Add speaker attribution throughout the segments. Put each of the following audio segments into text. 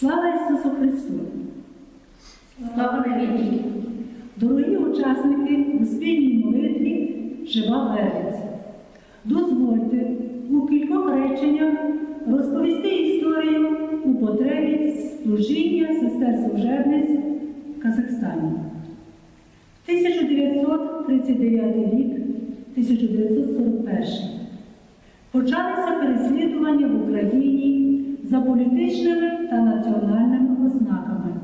Speaker 1: Слава Ісусу Христу!
Speaker 2: Слава навіки!
Speaker 1: Дорогі учасники у спільній молитві Жива Вервиця, дозвольте у кількох реченнях розповісти історію у потребі служіння сестер служебниць в Казахстані. 1939 рік, 1941. Почалися переслідування в Україні за політичними та національними ознаками,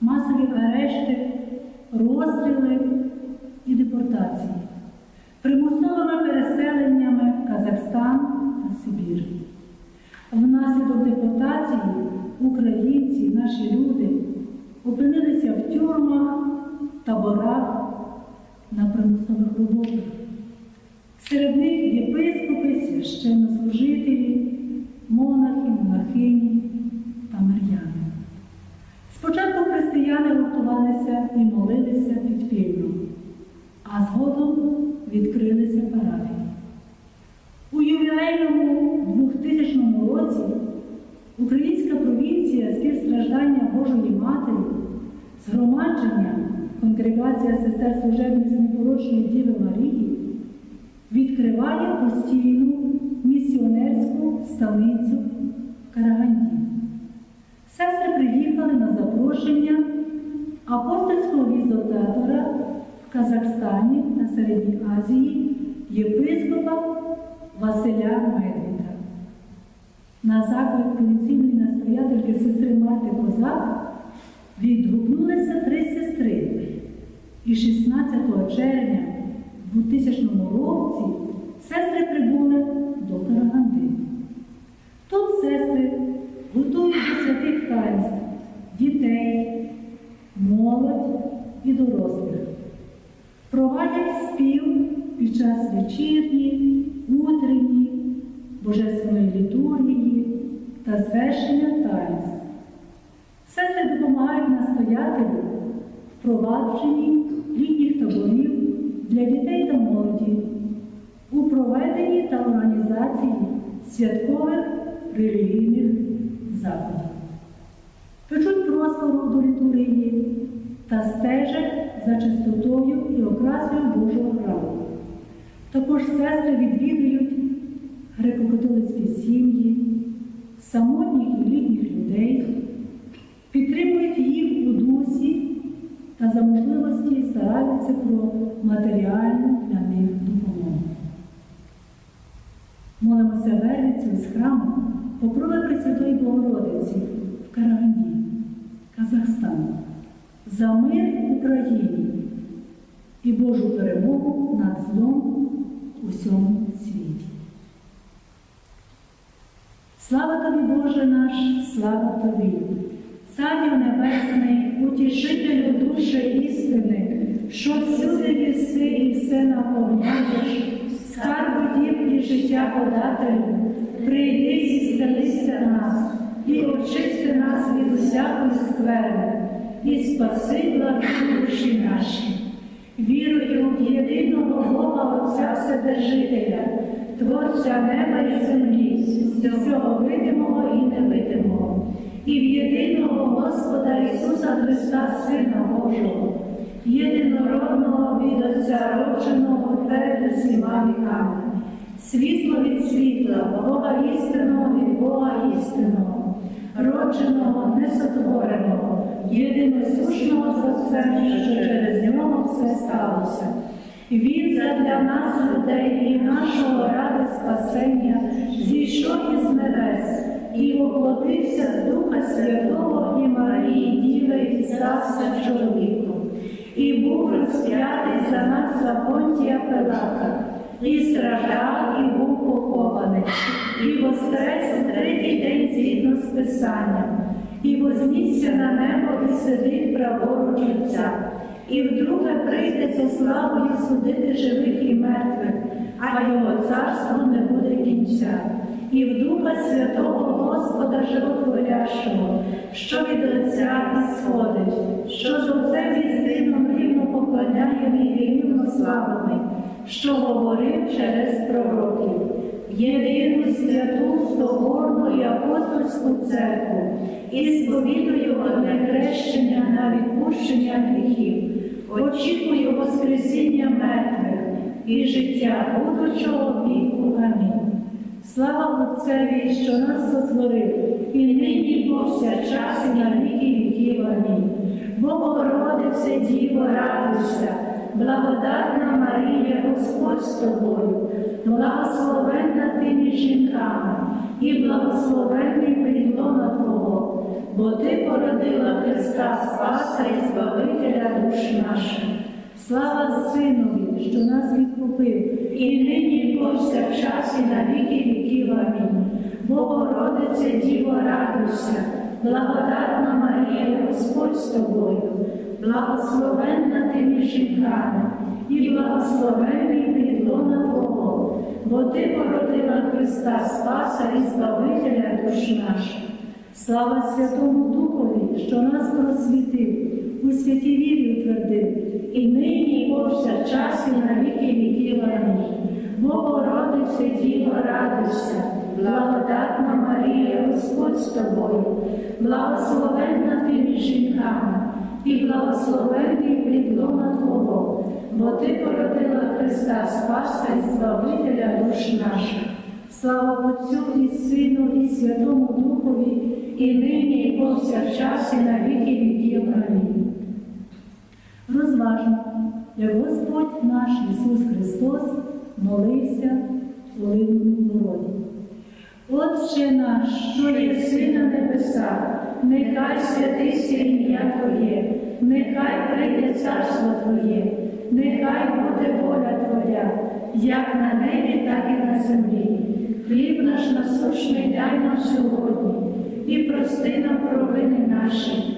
Speaker 1: масові арешти, розстріли і депортації, примусовими переселеннями Казахстан та Сибір. Внаслідок депортації українці, наші люди, опинилися в тюрмах, таборах на примусових роботах. Серед них єпископи, священнослужителі, монахи, монахині та мар'яни. Спочатку християни гуртувалися і молилися підпільно, а згодом відкрилися парафії. У ювілейному 2000 році українська провінція співстраждання Божої Матері, згромадження Конгрегація сестер служебниць непорочної Діви Марії відкриває постійну місіонерську ставницю в Караганді. Сестри приїхали на запрошення апостольського візитатора в Казахстані та Середній Азії єпископа Василя Медвіда. На заклик провінційної настоятельки сестри Марти Козак відгукнулися три сестри. І 16 червня 2000 році сестри прибули до Караганди. Тут сестри готують до святих таїнств дітей, молодь і дорослих. Проводять спів під час вечірні, утренні, божественної літургії та звершення таїнств. Сестри допомагають настоятелю впровадженні літніх таборів для дітей та молоді, у проведенні та організації святкових релігійних заходів. Печуть простору до літургії та стежать за чистотою і окрасою Божого храму. Також сестри відвідують греко-католицькі сім'ї, самотніх і літніх людей, підтримують їх у дусі та за можливості стараються про матеріальну для них допомогу. Молимося Вервицю з храму Покрови Пресвятої Богородиці в Караганді, Казахстан, за мир Україні і Божу перемогу над злом у всьому світі. Слава тобі, Боже наш, слава тобі, Царю Небесний, утішителю душі істини, що всюди єси і все наповняєш, скарбу дім і життя подателю, прийди і зцелися нас, і очисти нас від усякої скверни, і спаси благі душі наші. Вірую в єдиного Бога Отця Вседержителя, Творця неба і землі, всього видимого і невидимого, і в єдиного Господа Ісуса Христа, Сина Божого, єдинородного від Отця родженого перед усіма віками, світло від світла, Бога істинного від Бога істинного, родженого, несотвореного, єдиносушного за все, що через нього все сталося. Він задля нас, людей і нашого ради спасення, зійшов із небес і воплотився з Духа Святого і Марії Діви і стався чоловіком, і був розп'ятий за нас за понтія Пилата, і страждав, і був похований, і воскрес у третій день згідно з Писанням, і вознісся на небо і сидить праворуч Отця. І вдруге прийде зі славою судити живих і мертвих, а його царству не буде кінця. І в Духа Святого Господа Животворящого, що від Отця ісходить, що з Отцем Сином рівно поклоняє і рівно славами, що говорив через пророків. єдину святу Соборну і апостольську церкву і сповідую одне хрещення на відпущення гріхів, очікую Воскресіння мертвих і життя будучого віку. Амінь. Слава Отцеві, що нас сотворив, і нині повсякчас і на віки віків. Амінь. Богородице, Діво, радуйся, благодатна Марія, Господь з тобою, благословенна ти між жінками, і благословенний плідлона Твого, бо ти породила Христа Спаса і Збавителя душ наших. Слава Синові, що нас відкупив, і нині повсякчас і на віки віків. Амінь. Богородице, Діво, радуйся, благодатна Марія, Господь з тобою, благословенна ти між жінками, і благословенний плідлона Твого, бо ти породила Христа Спаса і Збавителя душ наших. Слава Святому Духові, що нас просвітив, у святій вірі утвердив, і нині, і повсякчас, і на віки віків. Богородице, Діво, радуйся, благодатна Марія, Господь з тобою, благословенна ти між жінками, і благословенний плідлона Твого, бо ти породила Христа Спаса і Збавителя душ наших. Слава Отцю і Сину, і Святому Духові, і нині, і повсякчас, і на віки віків. Амінь. Розважно, як Господь наш Ісус Христос молився у Линному роді. Отче наш, що єси на небесах, нехай святиться ім'я Твоє, нехай прийде царство Твоє, нехай буде воля Твоя, як на небі, так і на землі. Хліб наш насущний дай нам сьогодні, і прости нам провини наші,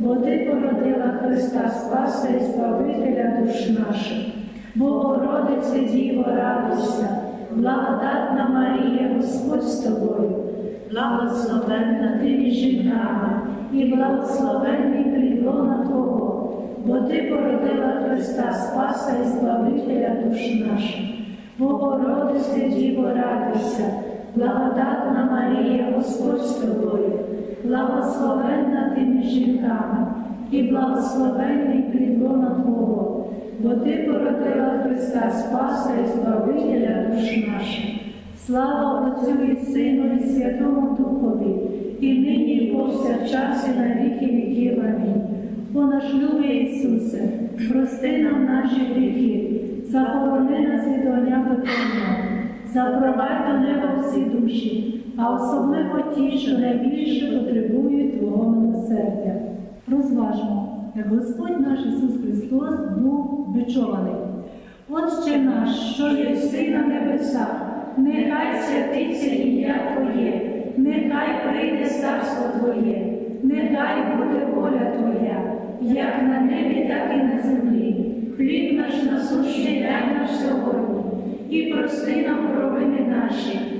Speaker 1: бо ти породила Христа Спаса і Збавителя душ наших. Богородице, Діво, радуйся, благодатна Марія, Господь з тобою, благословенна ти між жінками, і благословенний плідлона Твого, бо ти породила Христа Спаса і Збавителя душ наших. Богородице, Діво, радуйся, благодатна Марія, Господь з тобою, благословенна ти між жінками, і благословенний плідлона Твого, бо Ти породила Христа Спаса і Збавителя душ наших. Слава Отцю і Сину і Святому Духові, і нині, і повсякчас, і на віки віків. Амінь. О наш любий Ісусе, прости нам наші гріхи, захорони нас від огня пекельного, запровадь до неба всі душі, а особливо ті, що найбільше потребують Твого милосердя. Розважмо, як Господь наш Ісус Христос був бичований. Отче наш, що єси на небесах, нехай святиться ім'я Твоє, нехай прийде царство Твоє, нехай буде воля Твоя, як на небі, так і на землі. Хліб наш насущний дай нам сьогодні, і прости нам провини наші,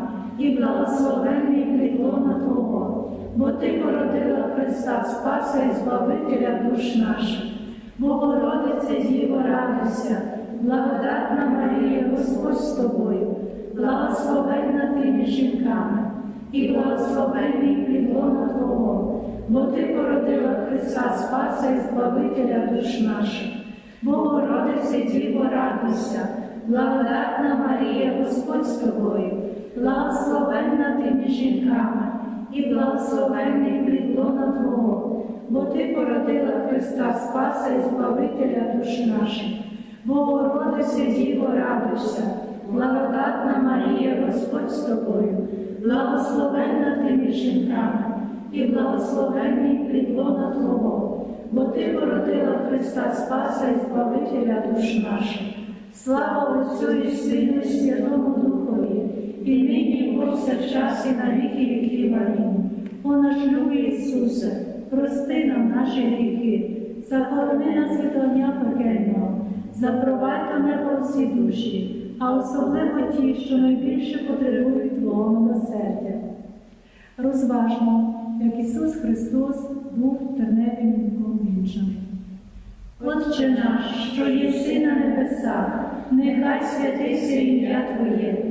Speaker 1: і благословенний плідлона Твого, бо Ти породила Христа Спаса і Збавителя душ наших. Богородице, Діво, радуйся, благодатна Марія, Господь з тобою, благословенна ти між жінками, і благословенний плідлона Твого, бо Ти породила Христа Спаса і Збавителя душ наших. Богородице, Діво, радуйся, благодатна Марія, Господь з тобою, благословенна ти між жінками, і благословенний плідлона Твого, бо Ти породила Христа Спаса і Збавителя душ наших. Богородице, Діво, радуйся, благодатна Марія, Господь з тобою, благословенна ти жінками, і благословенний плідлона Твого, бо Ти породила Христа Спаса і Збавителя душ наших. Слава Отцю і Сину, Святому Духові, і нині, повсякчас, і на віки віків. Амінь. О наш любий Ісусе, прости нам наші гріхи, захорони нас від огня пекельного, запровадь до неба всі душі, а особливо ті, що найбільше потребують Твого милосердя. Розважмо, як Ісус Христос був терневим вінком вінчаний. Отче наш, що єси на небесах, нехай святиться ім'я Твоє,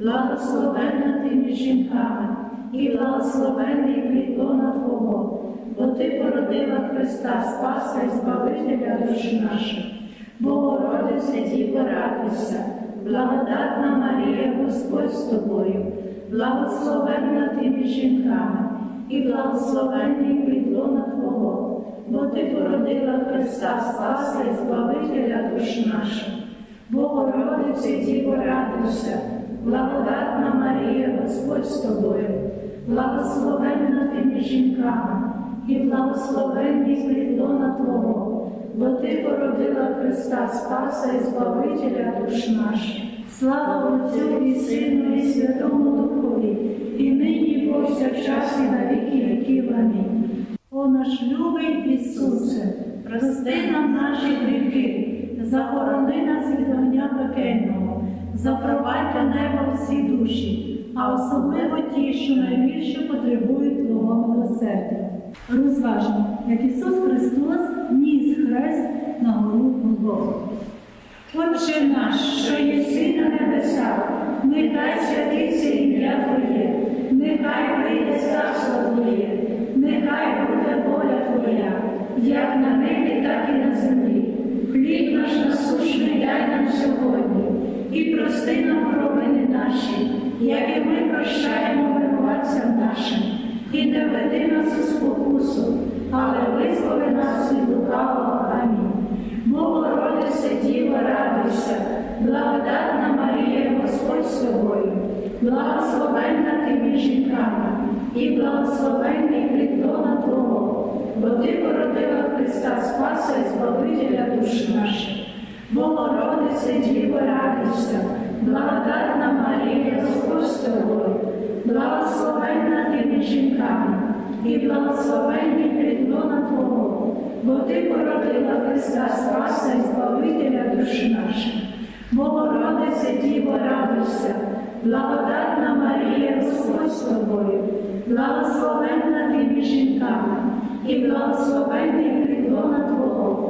Speaker 1: благословенна ти між жінками, і благословенний плід лона Твого, бо Ти породила Христа Спаса і Збавителя душ наших. Богородице Діво, радуйся, благодатна Марія, Господь з тобою, благословенна ти між жінками, і благословенний плід лона Твого, бо Ти породила Христа Спаса і Збавителя душ наших. Богородице Діво, радуйся, благодатна Марія, Господь з тобою, благословенна ти між жінками, і благословенний плід Твого, бо Ти породила Христа Спаса і Збавителя душ наших. Слава Отцю і Сину, і Святому Духові, і нині, повсякчас, і на віки віків. Амінь. О наш любий Ісусе, прости нам наші гріхи, захорони нас від огня пекельного, запровадь до неба всі душі, а особливо ті, що найбільше потребують Твого милосердя. Розважмо, як Ісус Христос ніс хрест на гору Голгофу. Отче наш, що єси на небесах, нехай святиться ім'я Твоє, нехай прийде царство Твоє, нехай буде воля Твоя, як на небі, так і на землі. Хліб наш насущний дай нам сьогодні, і прости нам провини наші, як і ми прощаємо винуватцям нашим, і не веди нас у спокусу, але визволи нас від лукавого. Амінь. Богородице Діво, радуйся, благодатна Марія, Господь з тобою, благословенна ти між жінками, і благословенний плід Твого, бо Ти породила Христа Спаса і Збавителя душ наших. Богородице Діво, радуйся, благодатна Марія, Господь з тобою, благословенна ти між жінками, і благословенний плід Твого, бо Ти породила Христа Спаса і Збавителя душ наших. Богородице Діво, радуйся, благодатна Марія, Господь з тобою, благословенна ти між жінками, і благословенний плід лона Твого,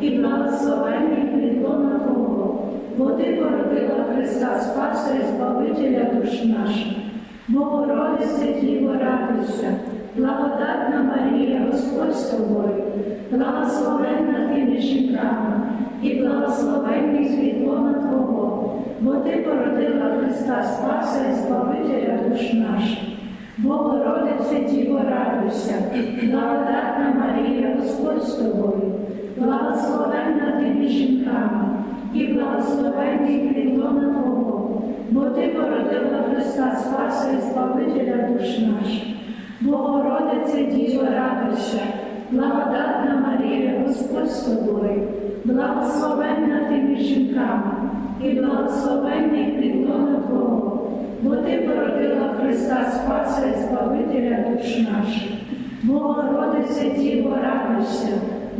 Speaker 1: і благословенний плід лона Твого, бо Ти породила Христа Спаса і Збавителя душ наших. Богородице Діво, радуйся, благодатна Марія, Господь з тобою, благословенна ти між жінками, і благословенний з лона Твого, бо Ти породила Христа Спаса і Збавителя душ наших. Богородице Діво, радуйся, благодатна Марія, Господь з тобою, благословенна ти між жінками, і благословенний плідлона Твого, бо ти породила Христа Спаса і Збавителя душ наших. Богородице Діво, радуйся, благодатна Марія, Господь з тобою, благословенна ти між жінками, і благословенний плідлона Твого, бо ти породила Христа Спаса і Збавителя душ наших. Богородице Діво, радуйся,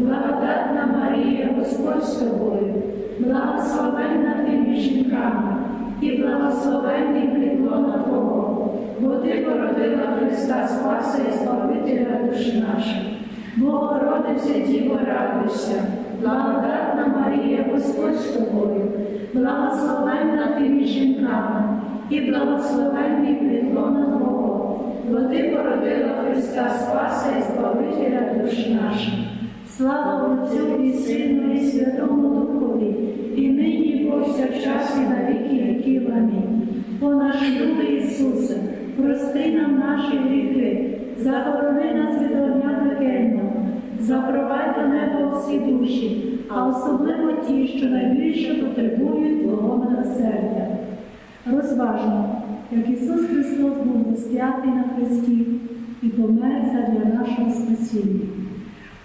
Speaker 1: благодатна Марія, Господь з тобою, благословенна ти між жінками, і благословенний плідлона Твого, бо ти породила Христа Спаса і Збавителя душ наших. Богородице Діво, радуйся, благодатна Марія, Господь з тобою, благословенна ти між жінками, і благословенний плідлона Твого, бо ти породила Христа Спаса і Збавителя душ наших. Слава Отцю і Сину, і Святому Духові, і нині, і повсякчас, і на віки віків. Амінь. О наш любий Ісусе, прости нам наші гріхи, захорони нас від огня пекельного, запровадь до неба всі душі, а особливо ті, що найбільше потребують Твого милосердя. Розважмо, як Ісус Христос був розп'ятий на хресті і помер задля нашого спасіння.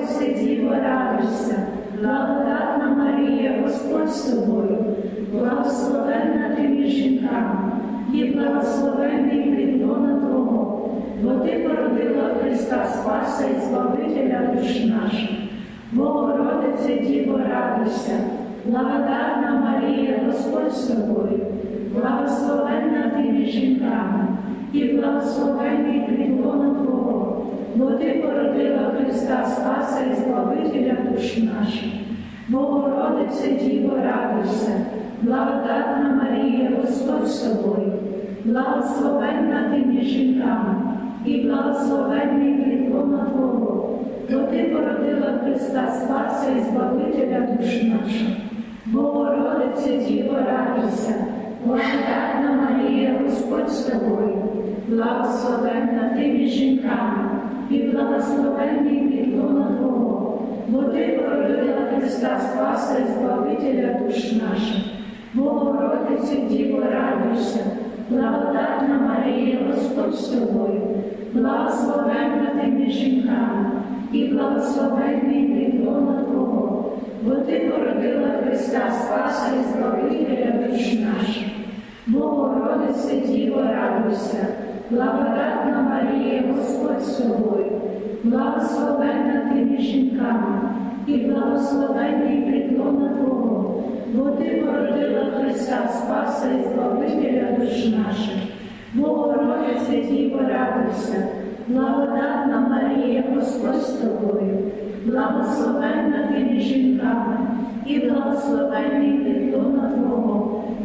Speaker 1: Богородице Діво, радуйся, благодатна Марія, Господь з тобою, благословенна ти між жінками, і благословенний плідлона Твого, бо ти породила Христа Спаса і Збавителя душ наших. Богородице Діво, радуйся, благодатна Марія, Господь з тобою, благословенна ти між жінками, і благословенний плідлона Твого, бо ти породила Христа Спаса і Збавителя душ наших. Богородице Діво, радуйся, благодатна Марія, Господь з тобою, благословенна ти між жінками, і благословенний плідлона Твого, бо ти породила Христа Спаса і Збавителя душ наших. Богородице Діво, радуйся, благодатна Марія, Господь з тобою, благословенна ти між жінками, і благословенний плідлона Твого, бо ти породила Христа Спаса і Збавителя душ наших. Богородице Діво, радуйся, благодатна Марія, Господь з тобою, благословенна ти між жінками, і благословенний плідлона Твого, бо ти породила Христа Спаса і Збавителя душ наших. Богородице Діво, радуйся, благодатна Марія, Господь з тобою, благословенна ти між жінками, і благословенний плідлона Твого, бо ти породила Христа Спаса і Збавителя душ наших. Богородице Діво, радуйся, благодатна Марія, Господь з тобою, благословенна ти між жінками, і благословенний плідлона Твого,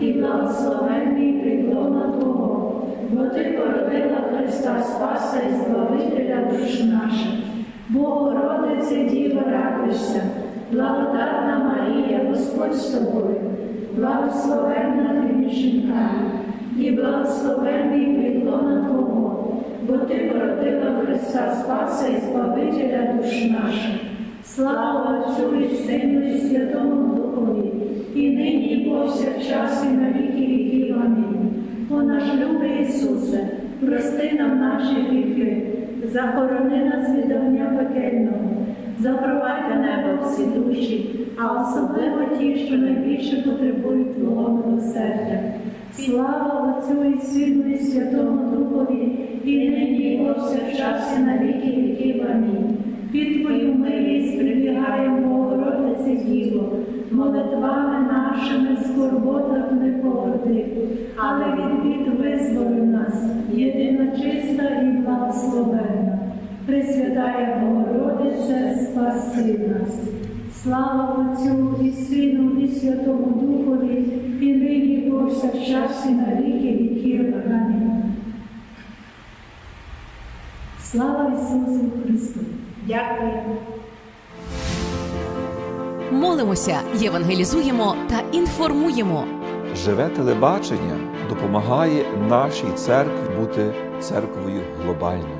Speaker 1: і благословенний плідлона Твого, бо ти породила Христа Спаса і Збавителя душ наших. Богородице Діво, радуйся, благодатна Марія, Господь з тобою, благословенна ти між жінками, і благословенний плідлона Твого, бо ти породила Христа Спаса і Збавителя душ наших. Слава Отцю і Сину і Святому Духові, і нині, і повсякчас, і на віки віків. Амінь. О наш любий Ісусе, прости нам наші гріхи, захорони нас від огня пекельного, запровадь на небо всі душі, а особливо ті, що найбільше потребують Твого милосердя. Слава Отцю і Сину і Святому Духові, і нині, і повсякчас, і на віки віків. Амінь. Під Твою милість прибігаємо, Богородице Діво, молитвами нашими в скорботах не погоди, але від бід визволи нас, єдина чиста і благословенна. Пресвятая Богородице, спаси нас. Слава Отцю і Сину, і Святому Духові, і нині, повсякчас, і на віки віків. Амінь. Слава Ісусу Христу!
Speaker 2: Дякую.
Speaker 3: Молимося, євангелізуємо та інформуємо.
Speaker 4: Живе телебачення допомагає нашій церкві бути церквою глобальною.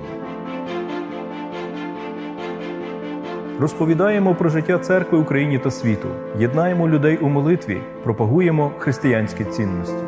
Speaker 5: Розповідаємо про життя церкви Україні та світу, єднаємо людей у молитві, пропагуємо християнські цінності.